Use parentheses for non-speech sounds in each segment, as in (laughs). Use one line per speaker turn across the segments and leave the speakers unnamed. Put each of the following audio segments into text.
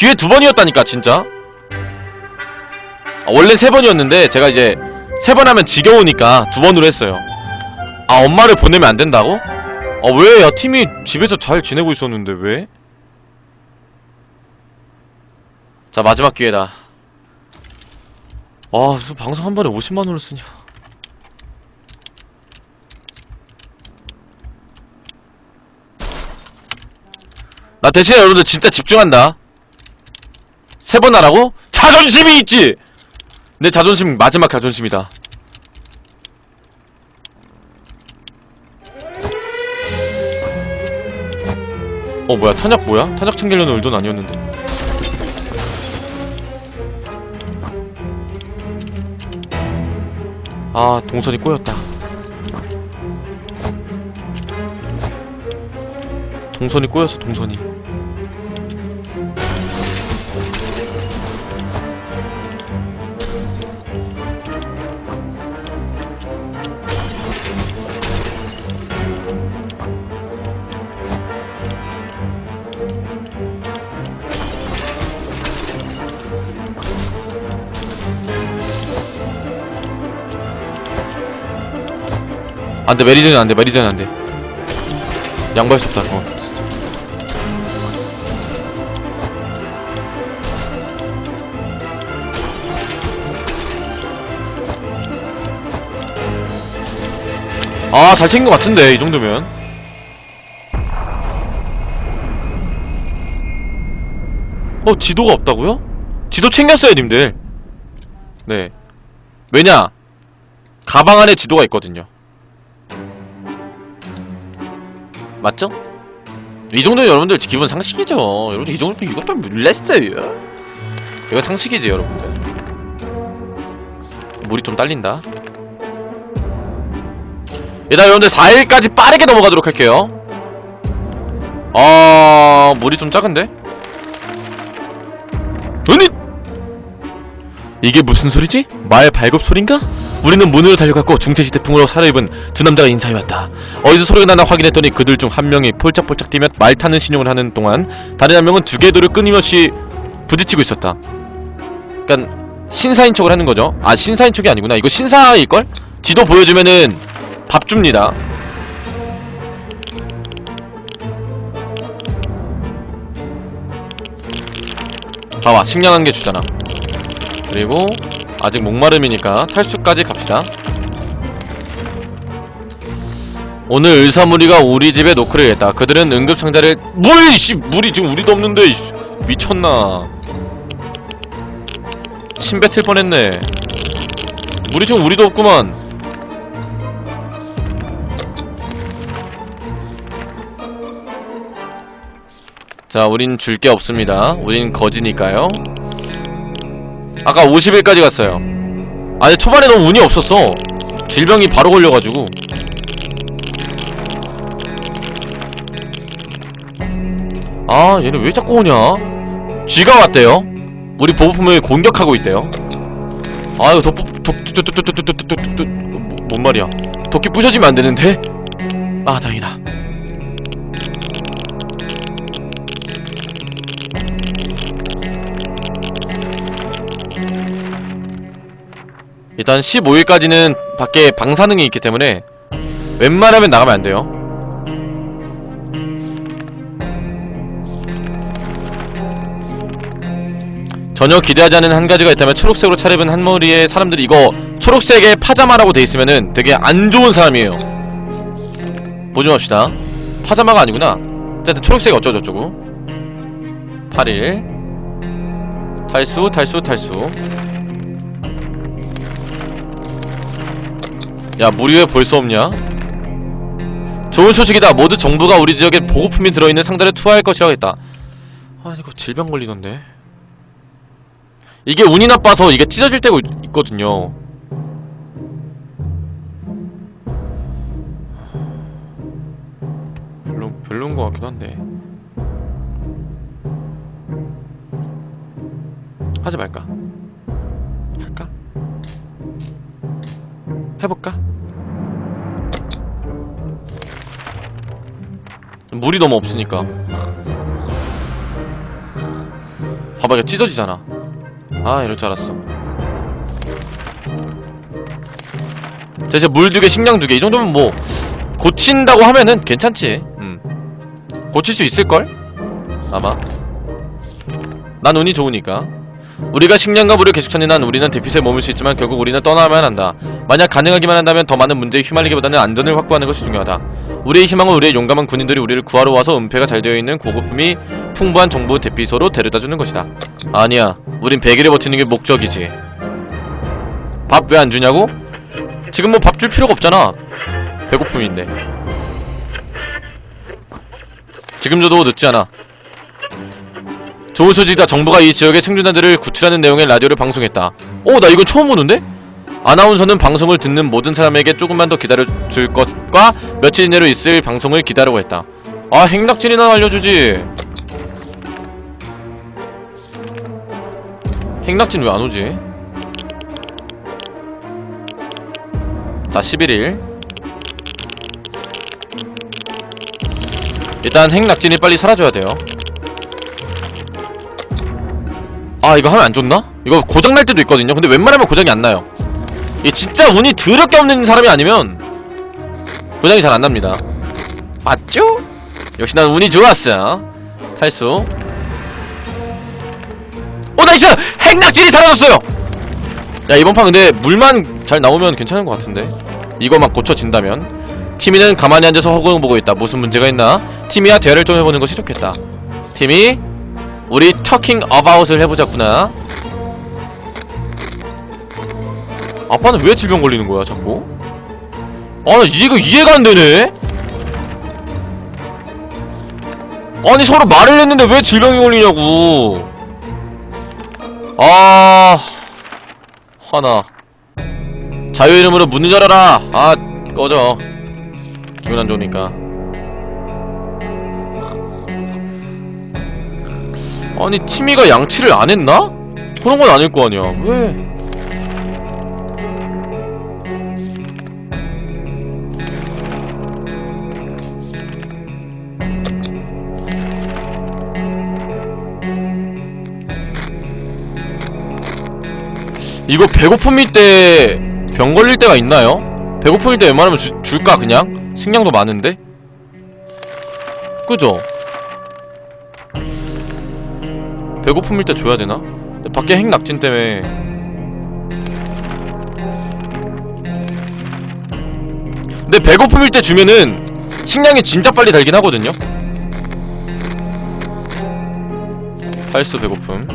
기회 두 번이었다니까 진짜 아, 원래 세 번이었는데 제가 이제 세 번 하면 지겨우니까 두 번으로 했어요 아 엄마를 보내면 안 된다고? 아 왜? 야 팀이 집에서 잘 지내고 있었는데 왜? 자 마지막 기회다 아 방송 한 번에 50만원을 쓰냐 나 대신에 여러분들 진짜 집중한다 세 번 하라고? 자존심이 있지! 내 자존심 마지막 자존심이다 어 뭐야 탄약 뭐야? 탄약 챙기려는 의도는 아니었는데 아 동선이 꼬였다 동선이 꼬였어 동선이 안돼 메리저는 안돼 메리저는 안돼. 양보할 수 없다 어. 아잘 챙긴 것 같은데 이 정도면. 어 지도가 없다고요? 지도 챙겼어요 님들. 네. 왜냐? 가방 안에 지도가 있거든요 맞죠? 이 정도는 여러분들 기본 상식이죠. 여러분들 이 정도면 이것도 물레스예요. 이거 상식이지 여러분들. 물이 좀 딸린다. 일단 여러분들 4일까지 빠르게 넘어가도록 할게요. 어... 물이 좀 작은데? 은이! 이게 무슨 소리지? 말 발굽 소린가? 우리는 문으로 달려갔고 중세시 태풍으로 사려입은 두 남자가 인사해왔다. 어디서 소리가 나나 확인했더니 그들 중 한 명이 폴짝폴짝 뛰며 말 타는 신용을 하는 동안 다른 한 명은 두 개의 돌을 끊임없이 부딪히고 있었다. 그니까 신사인 척을 하는 거죠. 아 신사인 척이 아니구나. 이거 신사일걸? 지도 보여주면은 밥 줍니다. 봐봐 식량 한 개 주잖아. 그리고 아직 목마름이니까 탈수까지 갑시다. 오늘 의사무리가 우리 집에 노크를 했다. 그들은 응급상자를 뭘 이씨 물이 지금 우리도 없는데 이씨. 미쳤나. 침 뱉을 뻔했네. 물이 지금 우리도 없구만. 자 우린 줄 게 없습니다. 우린 거지니까요 아까 50일까지 갔어요 아니 초반에 너무 운이 없었어 질병이 바로 걸려가지고 아 얘네 왜 자꾸 오냐 쥐가 왔대요 우리 보호품을 공격하고 있대요 아 이거 도끼 도끼 뭔 말이야 도끼 부셔지면 안되는데 아 다행이다 일단 15일까지는 밖에 방사능이 있기 때문에 웬만하면 나가면 안 돼요. 전혀 기대하지 않은 한 가지가 있다면 초록색으로 차려입은 한 머리의 사람들이 이거 초록색의 파자마라고 돼 있으면은 되게 안 좋은 사람이에요. 보지 맙시다. 파자마가 아니구나. 어쨌든 초록색 어쩌고저쩌고. 8일. 탈수, 탈수, 탈수. 야 물이 왜 벌써 없냐? 좋은 소식이다. 모두 정부가 우리 지역에 보급품이 들어있는 상자를 투하할 것이라고 했다. 아 이거 질병 걸리던데. 이게 운이 나빠서 이게 찢어질 때가 있- 있거든요. 별로 별로인 것 같기도 한데. 하지 말까? 해볼까? 물이 너무 없으니까. 봐봐 이거 찢어지잖아. 아 이럴 줄 알았어. 자 이제 물 두개 식량 두 개 이 정도면 뭐 고친다고 하면은 괜찮지. 음. 고칠 수 있을걸? 아마. 난 운이 좋으니까 우리가 식량과 물을 계속 찾는 한 우리는 대피소에 머물 수 있지만 결국 우리는 떠나야만 한다. 만약 가능하기만 한다면 더 많은 문제에 휘말리기보다는 안전을 확보하는 것이 중요하다. 우리의 희망은 우리의 용감한 군인들이 우리를 구하러 와서 은폐가 잘 되어 있는 고급품이 풍부한 정보 대피소로 데려다주는 것이다. 아니야. 우린 100일을 버티는 게 목적이지. 밥 왜 안 주냐고? 지금 뭐 밥 줄 필요가 없잖아. 배고픔인데 지금 줘도 늦지 않아 좋은 소식이다. 정부가 이 지역의 생존자들을 구출하는 내용의 라디오를 방송했다. 오 나 이건 처음 보는데? 아나운서는 방송을 듣는 모든 사람에게 조금만 더 기다려줄 것과 며칠 이내로 있을 방송을 기다리고 했다. 아 행락진이나 알려주지. 행락진 왜 안 오지? 자 11일. 일단 행락진이 빨리 사라져야 돼요 아 이거 하면 안 좋나? 이거 고장날 때도 있거든요 근데 웬만하면 고장이 안 나요 이게 진짜 운이 더럽게 없는 사람이 아니면 고장이 잘 안 납니다 맞죠? 역시 난 운이 좋았어 탈수 오 나이스! 행락질이 사라졌어요! 야 이번 판 근데 물만 잘 나오면 괜찮은 것 같은데 이거만 고쳐진다면 티미는 가만히 앉아서 허공을 보고 있다 무슨 문제가 있나? 티미와 대화를 좀 해보는 것이 좋겠다 티미 우리 터킹 어바웃을 해보자꾸나 아빠는 왜 질병 걸리는 거야 자꾸? 아나 이해가 이해가 안 되네. 아니 서로 말을 했는데 왜 질병이 걸리냐고. 아 하나 자유 이름으로 문을 열어라. 아 꺼져. 기분 안 좋으니까. 아니 티미가 양치를 안 했나? 그런 건 아닐 거 아니야. 왜? 이거 배고픔일 때 병 걸릴 때가 있나요? 배고픔일 때 웬만하면 주, 줄까 그냥? 식량도 많은데? 그죠? 배고픔일 때 줘야 되나? 밖에 핵 낙진 때문에 근데 배고픔일 때 주면은 식량이 진짜 빨리 달긴 하거든요? 할수 배고픔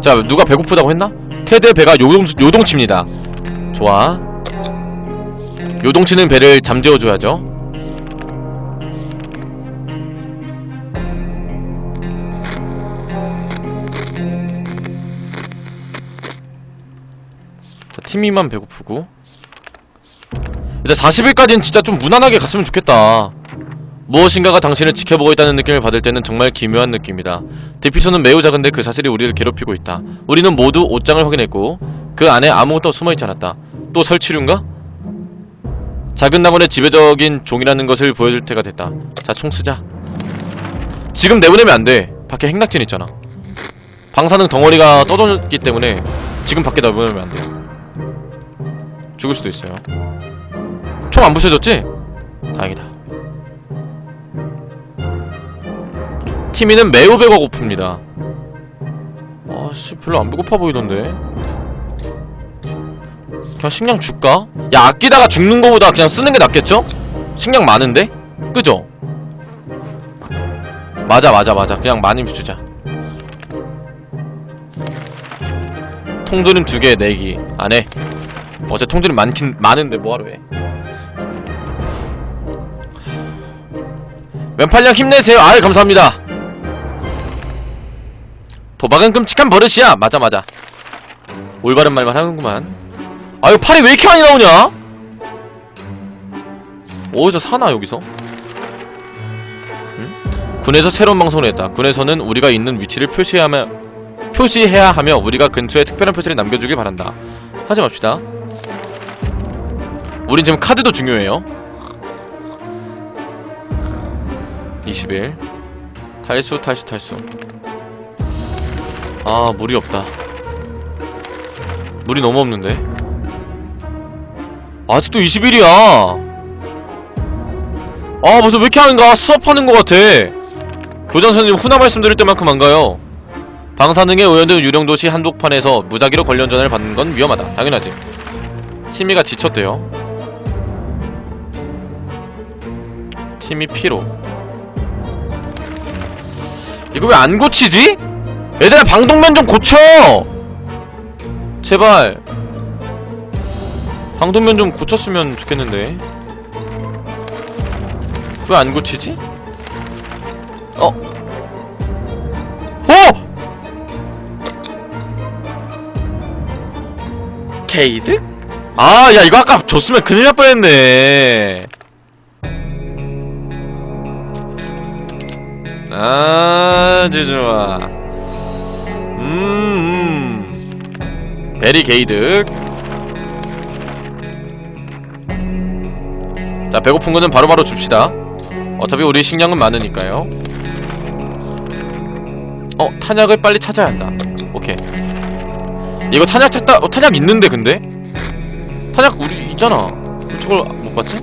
자 누가 배고프다고 했나? 테드 배가 요동, 요동칩니다 좋아 요동치는 배를 잠재워줘야죠 티미만 배고프고 일단 40일까지는 진짜 좀 무난하게 갔으면 좋겠다 무엇인가가 당신을 지켜보고 있다는 느낌을 받을 때는 정말 기묘한 느낌이다. 대피소는 매우 작은데 그 사실이 우리를 괴롭히고 있다. 우리는 모두 옷장을 확인했고 그 안에 아무것도 숨어있지 않았다. 또 설치류인가? 작은 나무의 지배적인 종이라는 것을 보여줄 때가 됐다. 자, 총 쓰자. 지금 내보내면 안 돼. 밖에 핵낙진 있잖아. 방사능 덩어리가 떠돌기 때문에 지금 밖에 내보내면 안 돼요. 죽을 수도 있어요. 총 안 부셔졌지? 다행이다. 티미는 매우 배가 고픕니다. 아씨 별로 안 배고파 보이던데. 그냥 식량 줄까? 야 아끼다가 죽는 거보다 그냥 쓰는 게 낫겠죠? 식량 많은데? 그죠? 맞아 맞아 맞아 그냥 많이 주자 통조림 두 개 내기 안해 어제 통조림 많긴 많은데 뭐하러 해? 왼팔령 힘내세요. 아유 감사합니다. 도박은 끔찍한 버릇이야. 맞아 맞아. 올바른 말만 하는구만. 아유 팔이 왜 이렇게 많이 나오냐? 어디서 사나 여기서? 응? 군에서 새로운 방송을 했다. 군에서는 우리가 있는 위치를 표시하며 표시해야 하며 우리가 근처에 특별한 표시를 남겨주길 바란다. 하지 맙시다 우린 지금 카드도 중요해요. 20일. 탈수 탈수 탈수. 아 물이 없다. 물이 너무 없는데? 아직도 20일이야. 아 무슨 왜 이렇게 하는가 수업하는 것 같아. 교장 선생님 훈화 말씀드릴 때만큼 안 가요. 방사능에 오염된 유령도시 한복판에서 무작위로 관련 전화를 받는 건 위험하다. 당연하지. 티미가 지쳤대요 티미 피로 이거 왜 안 고치지? 얘들아 방독면 좀 고쳐! 제발 방독면 좀 고쳤으면 좋겠는데 왜 안 고치지? 어? 어! 게이득? 아, 야, 이거 아까 줬으면 큰일 날 뻔했네. 아주 좋아. 음, 음. 베리 게이득. 자, 배고픈 거는 바로바로 줍시다. 어차피 우리 식량은 많으니까요. 어, 탄약을 빨리 찾아야 한다. 오케이. 이거 탄약 찾다, 어, 탄약 있는데, 근데? 탄약 우리 있잖아. 저걸 못 봤지?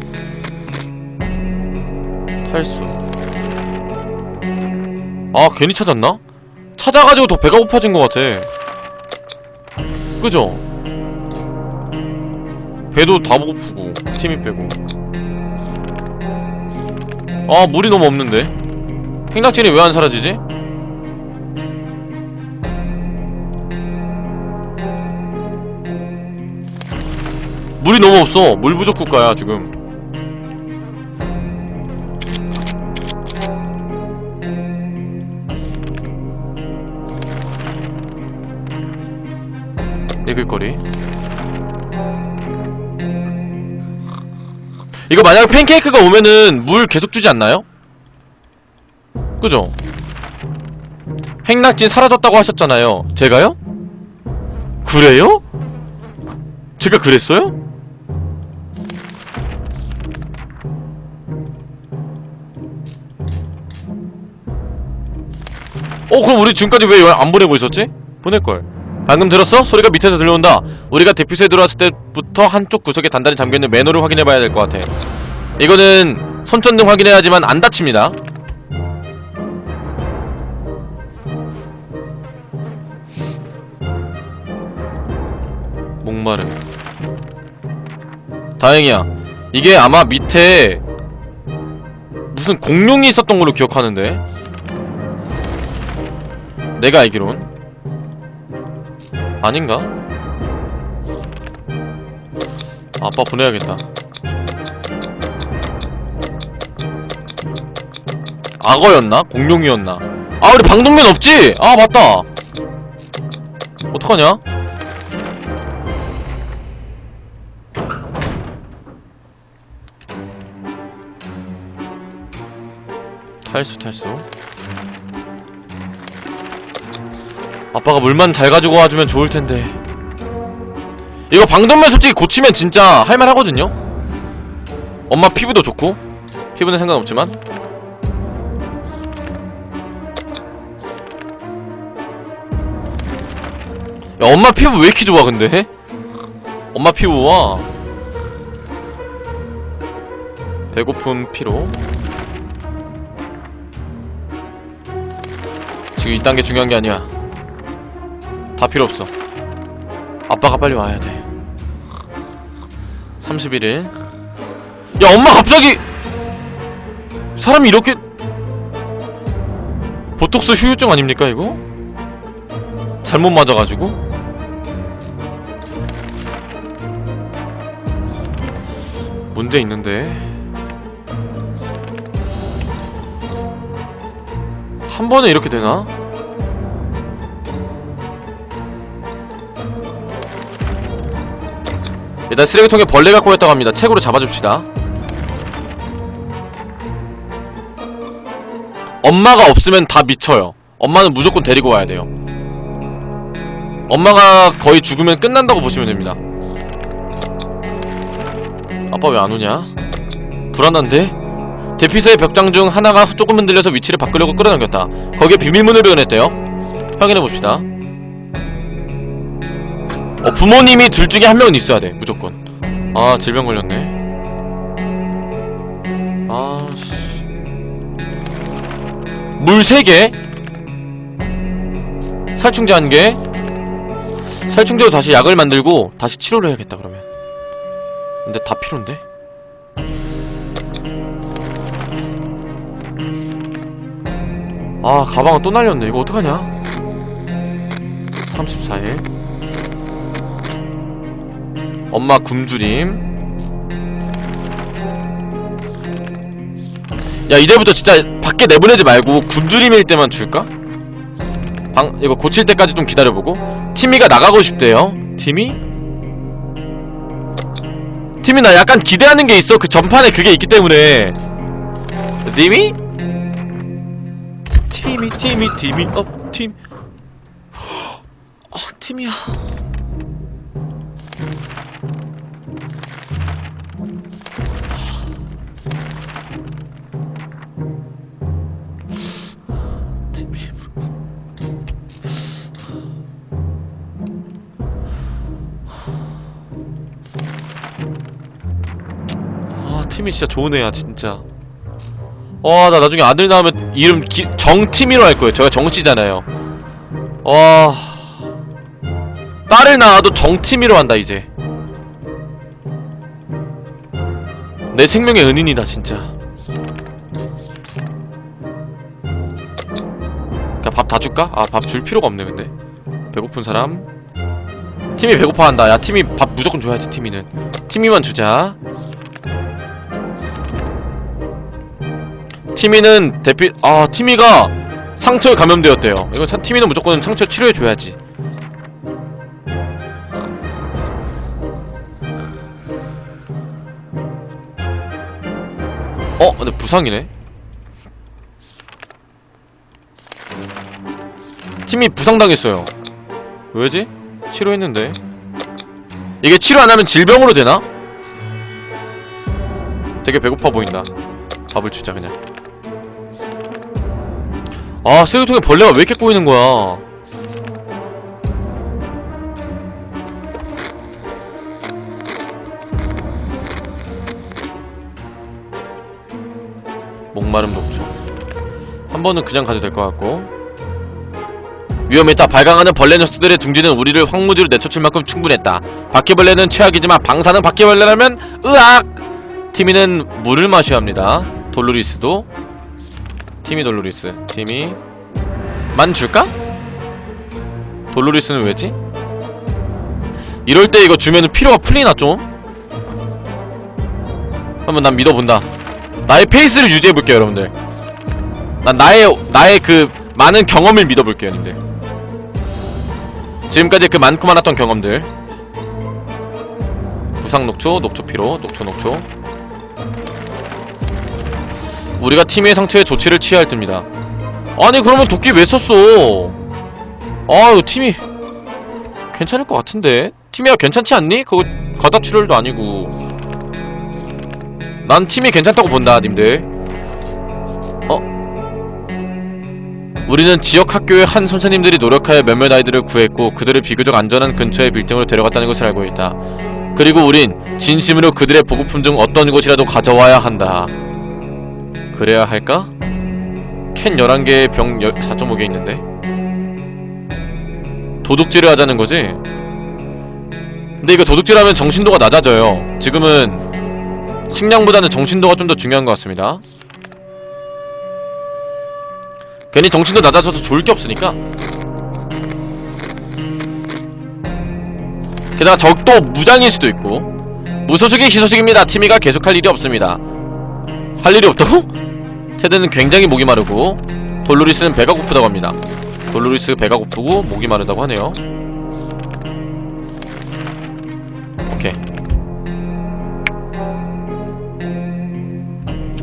탈수. 아, 괜히 찾았나? 찾아가지고 더 배가 고파진 것 같아. 그죠? 배도 다 고프고, 팀이 빼고. 아, 물이 너무 없는데? 행락진이 왜 안 사라지지? 물이 너무 없어. 물 부족 국가야, 지금. 이거 만약에 팬케이크가 오면은 물 계속 주지 않나요? 그죠? 행락진 사라졌다고 하셨잖아요. 제가요? 그래요? 제가 그랬어요? 어 그럼 우리 지금까지 왜 안 보내고 있었지? 보낼걸 방금 들었어? 소리가 밑에서 들려온다. 우리가 대피소에 들어왔을 때부터 한쪽 구석에 단단히 잠겨있는 매너를 확인해봐야 될 것 같아. 이거는 손전등 확인해야지만 안 다칩니다. 목마름. 다행이야. 이게 아마 밑에 무슨 공룡이 있었던 걸로 기억하는데? 내가 알기론 아닌가? 아빠 보내야겠다 악어였나? 공룡이었나? 아 우리 방독면 없지? 아 맞다 어떡하냐? 탈수 탈수 아빠가 물만 잘 가지고 와주면 좋을 텐데. 이거 방독면 솔직히 고치면 진짜 할만하거든요? 엄마 피부도 좋고, 피부는 상관없지만. 야, 엄마 피부 왜 이렇게 좋아, 근데? 엄마 피부와 배고픔 피로 지금 이딴 게 중요한 게 아니야 다 필요 없어 아빠가 빨리 와야 돼 31일 야 엄마 갑자기 사람이 이렇게 보톡스 후유증 아닙니까 이거? 잘못 맞아가지고? 문제 있는데 한 번에 이렇게 되나? 일단 쓰레기통에 벌레가 꼬였다고 합니다. 책으로 잡아줍시다. 엄마가 없으면 다 미쳐요. 엄마는 무조건 데리고 와야 돼요. 엄마가 거의 죽으면 끝난다고 보시면 됩니다. 아빠 왜 안 오냐? 불안한데? 대피소의 벽장 중 하나가 조금 흔들려서 위치를 바꾸려고 끌어당겼다. 거기에 비밀문을 발견했대요. 확인해봅시다. 어 부모님이 둘 중에 한 명은 있어야 돼 무조건. 아 질병 걸렸네. 아씨. 물 3개? 살충제 1개? 살충제로 다시 약을 만들고 다시 치료를 해야겠다 그러면. 근데 다 필요인데? 아 가방은 또 날렸네. 이거 어떡하냐? 34일 엄마 굶주림. 야 이제부터 진짜 밖에 내보내지 말고 굶주림일 때만 줄까? 방 이거 고칠 때까지 좀 기다려보고. 티미가 나가고 싶대요. 티미? 티미 나 약간 기대하는 게 있어. 그 전판에 그게 있기 때문에. 티미? 티미 티미 티미 어 팀 어, 팀이야 아 팀이 진짜 좋은 애야 진짜. 와 나 나중에 아들 낳으면 이름 기, 정팀이로 할 거예요. 제가 정씨잖아요. 와. 딸을 낳아도 정팀이로 한다 이제. 내 생명의 은인이다 진짜. 밥 다 줄까? 아 밥 줄 필요가 없네 근데. 배고픈 사람. 팀이 배고파한다. 야 팀이 밥 무조건 줘야지 팀이는. 팀이만 주자 티미는 대피 아 티미가 상처에 감염되었대요. 이거 참 티미는 무조건 상처 치료해 줘야지. 어 근데 부상이네? 팀이 부상당했어요. 왜지? 치료했는데. 이게 치료 안하면 질병으로 되나? 되게 배고파 보인다. 밥을 주자 그냥 아 쓰레기통에 벌레가 왜 이렇게 꼬이는 거야? 목마름 독초 한 번은 그냥 가도 될 것 같고. 위험했다 발광하는 벌레 녀석들의 둥지는 우리를 황무지로 내쫓을 만큼 충분했다. 바퀴벌레는 최악이지만 방사능 바퀴벌레라면 으악! 티미는 물을 마셔야 합니다. 돌로리스도 티미 돌로리스 티미 만 줄까? 돌로리스는 왜지? 이럴 때 이거 주면은 피로가 풀리나 좀? 한번 난 믿어본다 나의 페이스를 유지해볼게요 여러분들 난 나의 나의 그 많은 경험을 믿어볼게요 님들 지금까지 그 많고 많았던 경험들 부상 녹초 녹초 피로 녹초 녹초 우리가 팀의 상처에 조치를 취해야 할 때입니다. 아니 그러면 도끼 왜 썼어? 아유 팀이 괜찮을 것 같은데? 팀이야 괜찮지 않니? 그거 가다 출혈도 아니고. 난 팀이 괜찮다고 본다 님들. 어? 우리는 지역 학교의 한 선생님들이 노력하여 몇몇 아이들을 구했고 그들을 비교적 안전한 근처의 빌딩으로 데려갔다는 것을 알고 있다. 그리고 우린 진심으로 그들의 보급품 중 어떤 것이라도 가져와야 한다 그래야 할까? 캔 11개에 병 4.5개 있는데. 도둑질을 하자는 거지? 근데 이거 도둑질하면 정신도가 낮아져요. 지금은 식량보다는 정신도가 좀 더 중요한 것 같습니다. 괜히 정신도 낮아져서 좋을 게 없으니까. 게다가 적도 무장일 수도 있고. 무소식이 희소식입니다. 티미가 계속할 일이 없습니다. 할 일이 없다고? 테드는 굉장히 목이 마르고 돌로리스는 배가 고프다고 합니다. 돌로리스 배가 고프고 목이 마르다고 하네요. 오케이.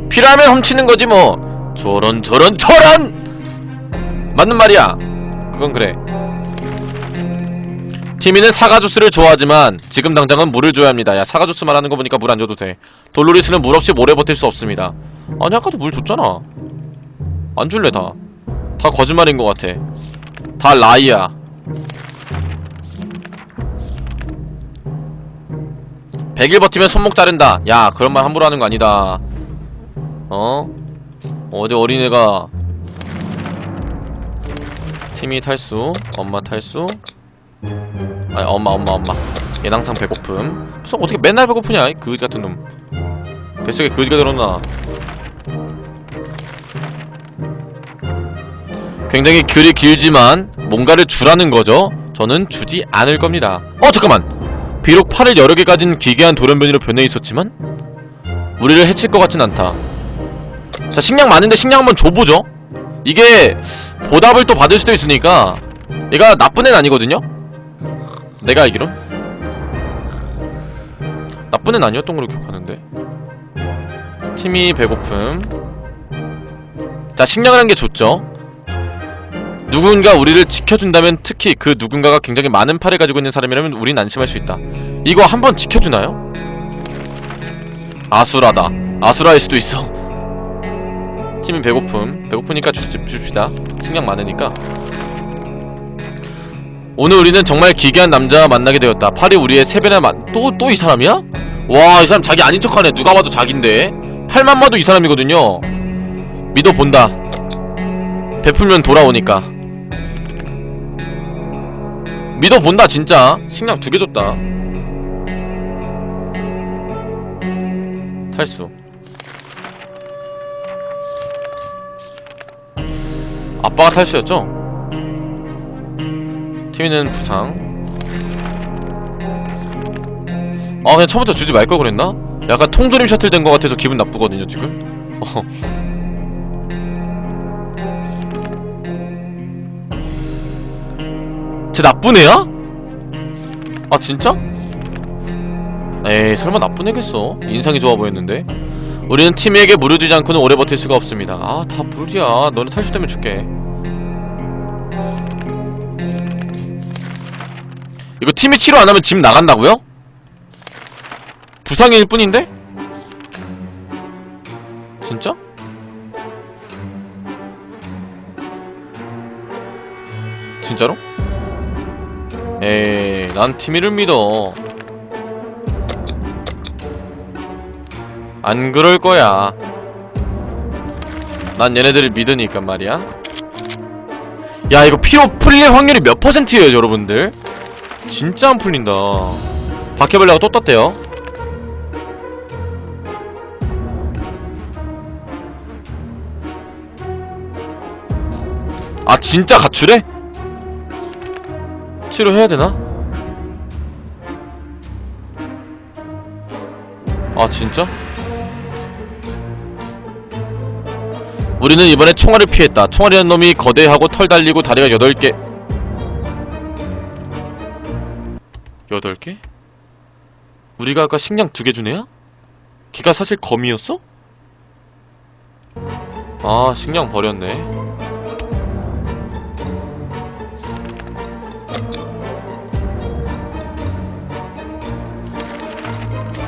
필요하면 훔치는 거지 뭐. 저런 저런 저런! 맞는 말이야. 그건 그래 티미는 사과 주스를 좋아하지만 지금 당장은 물을 줘야 합니다. 야 사과 주스 말하는 거 보니까 물 안 줘도 돼. 돌로리스는 물 없이 오래 버틸 수 없습니다. 아니 아까도 물 줬잖아. 안 줄래 다. 다 거짓말인 것 같아. 다 라이야. 100일 버티면 손목 자른다. 야 그런 말 함부로 하는 거 아니다. 어? 어제 어린애가 팀이 탈수 엄마 탈수 아니 엄마 엄마 엄마. 얘는 항상 배고픔. 무슨 어떻게 맨날 배고프냐 이 그지 같은 놈. 뱃속에 그지가 들었나. 굉장히 글이 길지만 뭔가를 주라는 거죠? 저는 주지 않을 겁니다. 어 잠깐만! 비록 팔을 여러 개 가진 기괴한 돌연변이로 변해 있었지만 우리를 해칠 것 같진 않다. 자 식량 많은데 식량 한번 줘보죠. 이게 보답을 또 받을 수도 있으니까 얘가 나쁜 애는 아니거든요 내가 알기론? 나쁜 애는 아니었던 걸로 기억하는데. 팀이 배고픔. 자 식량이라는 게 좋죠. 누군가 우리를 지켜준다면 특히 그 누군가가 굉장히 많은 팔을 가지고 있는 사람이라면 우린 안심할 수 있다. 이거 한번 지켜주나요? 아수라다. 아수라일 수도 있어. 팀은 배고픔. 배고프니까 주, 줍시다. 식량 많으니까 오늘 우리는 정말 기괴한 남자와 만나게 되었다. 팔이 우리의 세 배나 많.. 또, 또 이 사람이야? 와 이 사람 자기 아닌 척하네. 누가 봐도 자긴데. 팔만 봐도 이 사람이거든요. 믿어 본다. 베풀면 돌아오니까. 믿어 본다 진짜. 식량 두 개 줬다. 탈수. 아빠가 탈수였죠? 티미는 부상 아 그냥 처음부터 주지 말 걸 그랬나? 약간 통조림 셔틀 된 것 같아서 기분 나쁘거든요 지금 어. 쟤 나쁜 애야? 아 진짜? 에이 설마 나쁜 애겠어 인상이 좋아 보였는데 우리는 팀에게 무료 주지 않고는 오래 버틸 수가 없습니다 아 다 무리야 너네 탈출되면 줄게 이거 팀이 치료 안하면 집 나간다고요? 부상일 뿐인데? 진짜? 진짜로? 에이 난 티미를 믿어 안 그럴 거야 난 얘네들을 믿으니까 말이야 야 이거 피로 풀릴 확률이 몇 퍼센트예요 여러분들 진짜 안 풀린다 바퀴벌레가 또 떴대요 아 진짜 가출해? 치료해야 되나? 아 진짜? 우리는 이번에 총알을 피했다 총알이라는 놈이 거대하고 털 달리고 다리가 8개 8개? 우리가 아까 식량 두 개 준 애야? 걔가 사실 거미였어? 아 식량 버렸네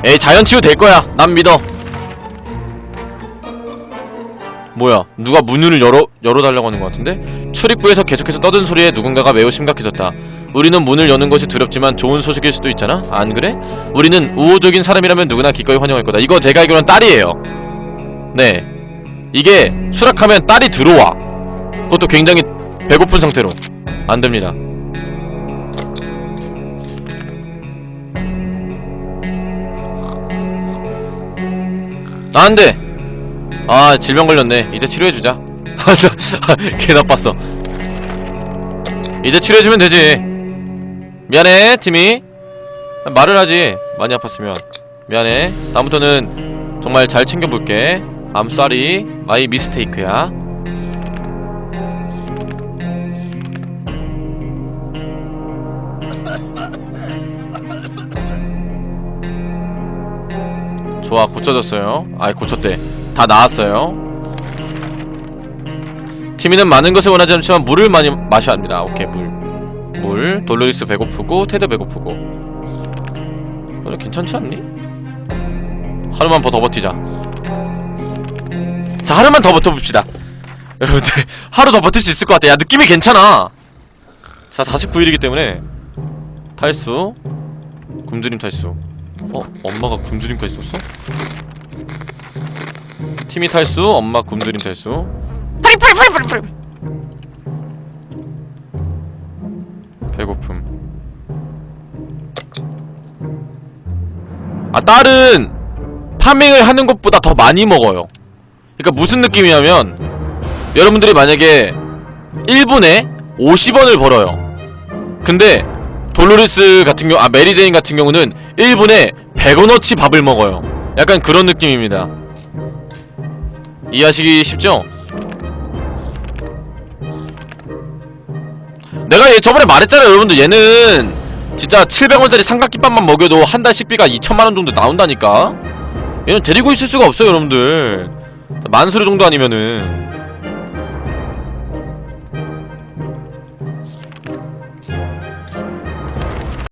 에이 자연치유 될 거야 난 믿어 뭐야 누가 문을 열어 열어달라고 하는 것 같은데? 출입구에서 계속해서 떠든 소리에 누군가가 매우 심각해졌다. 우리는 문을 여는 것이 두렵지만 좋은 소식일 수도 있잖아? 안 그래? 우리는 우호적인 사람이라면 누구나 기꺼이 환영할 거다. 이거 제가 알기로는 딸이에요. 네. 이게 수락하면 딸이 들어와. 그것도 굉장히 배고픈 상태로. 안 됩니다. 아, 안 돼! 아, 질병 걸렸네. 이제 치료해주자. (laughs) 개 나빴어. 이제 치료해주면 되지. 미안해, 팀이. 말을 하지. 많이 아팠으면. 미안해. 다음부터는 정말 잘 챙겨볼게. Sorry. My mistake야. (laughs) 좋아 고쳐졌어요 아이 고쳤대 다 나았어요. 티미는 많은 것을 원하지 않지만 물을 많이 마셔야 합니다. 오케이 물 물. 돌로리스 배고프고 테드 배고프고. 너네 괜찮지 않니? 하루만 더 버티자. 자 하루만 더 버텨봅시다. (laughs) 여러분들 하루 더 버틸 수 있을 것 같아. 야 느낌이 괜찮아. 자 49일이기 때문에 탈수. 굶주림 탈수. 어? 엄마가 굶주림까지 썼어? 팀이 탈수, 엄마 굶주림 탈수. 배고픔. 아 딸은 파밍을 하는 것보다 더 많이 먹어요. 그러니까 무슨 느낌이냐면 여러분들이 만약에 1분에 50원을 벌어요. 근데 돌로리스 같은 경우 아 메리제인 같은 경우는 1분에 100원어치 밥을 먹어요. 약간 그런 느낌입니다 이해하시기 쉽죠? 내가 얘 저번에 말했잖아요 여러분들. 얘는 진짜 700원짜리 삼각김밥만 먹여도 한 달 식비가 2천만원 정도 나온다니까. 얘는 데리고 있을 수가 없어요 여러분들. 만수르 정도 아니면은